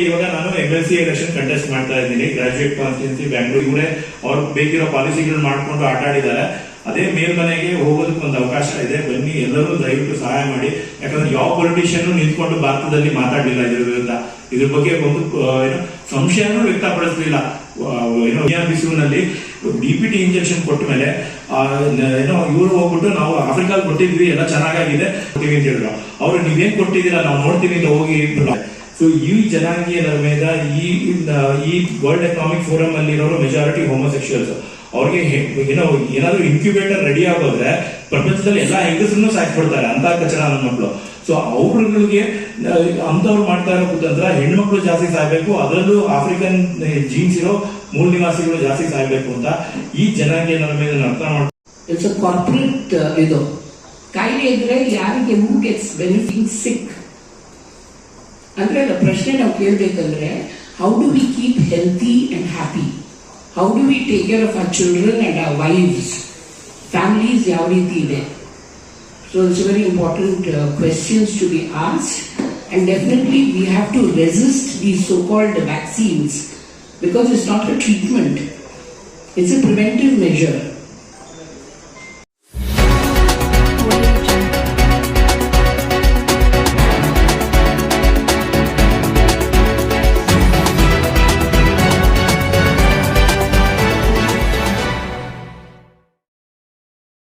ಇವಾಗ ನಾನು M L C election contest ಮಾಡ್ತಾ ಇದ್ದೀನಿ. ಗ್ರಾಜುಯೇಟ್ ಕಾನ್ಸ್ಟಿಟ್ಯೂನ್ಸಿ ಬ್ಯಾಂಗ್ಳೂರ್ ಇವರೇ ಅವ್ರು ಬೇಕಿರೋ ಪಾಲಿಸಿಗಳನ್ನ ಮಾಡ್ಕೊಂಡು ಆಟ ಆಡಿದ್ದಾರೆ ಅದೇ ಮೇಲ್ಮನೆಗೆ ಹೋಗೋದಕ್ಕೆ ಒಂದು ಅವಕಾಶ ಇದೆ. ಬನ್ನಿ, ಎಲ್ಲರೂ ದಯವಿಟ್ಟು ಸಹಾಯ ಮಾಡಿ. ಯಾಕಂದ್ರೆ ಯಾವ ಪೊಲಿಟಿಷಿಯನ್ ನಿಂತ್ಕೊಂಡು ಭಾರತದಲ್ಲಿ ಮಾತಾಡಲಿಲ್ಲ ಇದ್ರ ವಿರುದ್ಧ. ಇದ್ರ ಬಗ್ಗೆ ಒಂದು ಏನು, ಸಂಶಯನೂ ವ್ಯಕ್ತಪಡಿಸಲಿಲ್ಲ. ಏನೋ ನಲ್ಲಿ ಡಿ ಪಿ ಟಿ ಇಂಜೆಕ್ಷನ್ ಕೊಟ್ಟ ಮೇಲೆ ಏನೋ, ಇವರು ಹೋಗ್ಬಿಟ್ಟು ನಾವು ಆಫ್ರಿಕಾಲ್ ಕೊಟ್ಟಿದ್ವಿ ಎಲ್ಲ ಚೆನ್ನಾಗಾಗಿದೆ ಅಂತ ಹೇಳಿದ್ರು. ಅವ್ರು, ನೀವೇನ್ ಕೊಟ್ಟಿದ್ದೀರಾ, ನಾವು ನೋಡ್ತೀವಿ ಅಂತ ಹೋಗಿ ಸೊ ಈ ಜನಾಂಗೀಯರ ನರ್ಮೇದ ಈ ಈ ವರ್ಲ್ಡ್ ಎಕನಾಮಿಕ್ ಫೋರಂ ಅಲ್ಲಿ ಇರೋರು ಮೆಜಾರಿಟಿ ಹೋಮೋಸೆಕ್ಷುವಲ್ಸ್ ಅವ್ರಿಗೆ ಏನೋ, ಏನಾದ್ರು ಇನ್ಕ್ಯುಬೇಟರ್ ರೆಡಿ ಆಗೋದ್ರೆ ಪ್ರಪಂಚದಲ್ಲಿ ಎಲ್ಲ ಹೆಂಗಸರನ್ನು ಸಾಕ್ಬಿಡ್ತಾರೆ ಅಂತ ಕಚಡ ನನ್ನ ಮಕ್ಕಳು ಸೊ ಅವ್ರಗಳಿಗೆ ಅಂತವ್ರು ಮಾಡ್ತಾ ಇರೋ ಕುತಂತ್ರ ಹೆಣ್ಮಕ್ಳು ಜಾಸ್ತಿ ಸಾಯ್ಬೇಕು, ಅದರಲ್ಲೂ ಆಫ್ರಿಕನ್ ಜೀನ್ಸ್ ಇರೋ ಮೂಲ ನಿವಾಸಿಗಳು ಜಾಸ್ತಿ ಸಾಯ್ಬೇಕು ಅಂತ ಈ ಜನಾಂಗೀಯರ ಮೇಲೆ ನಾನು ಅರ್ಥ ಮಾಡ್ತಾರೆ ಇಟ್ಸ್ ಅ ಕಾರ್ಪೊರೇಟ್ ಇದು. ಕಾಯಿಲೆ ಇದ್ರೆ ಯಾರಿಗೆ ಹೂ ಗೆಟ್ಸ್ ಬೆನಿಫಿಂಗ್ ಸಿಕ್ ಅಂದ್ರೆ ನ- ಪ್ರಶ್ನೆ ನಾವು ಕೇಳಬೇಕಂದ್ರೆ how do we keep healthy and happy how do we take care of our children and our wives families ಯಾವ ರೀತಿ ಇದೆ so it's very important questions to be ask and definitely we have to resist the so called vaccines because it's not a treatment It's a preventive measure.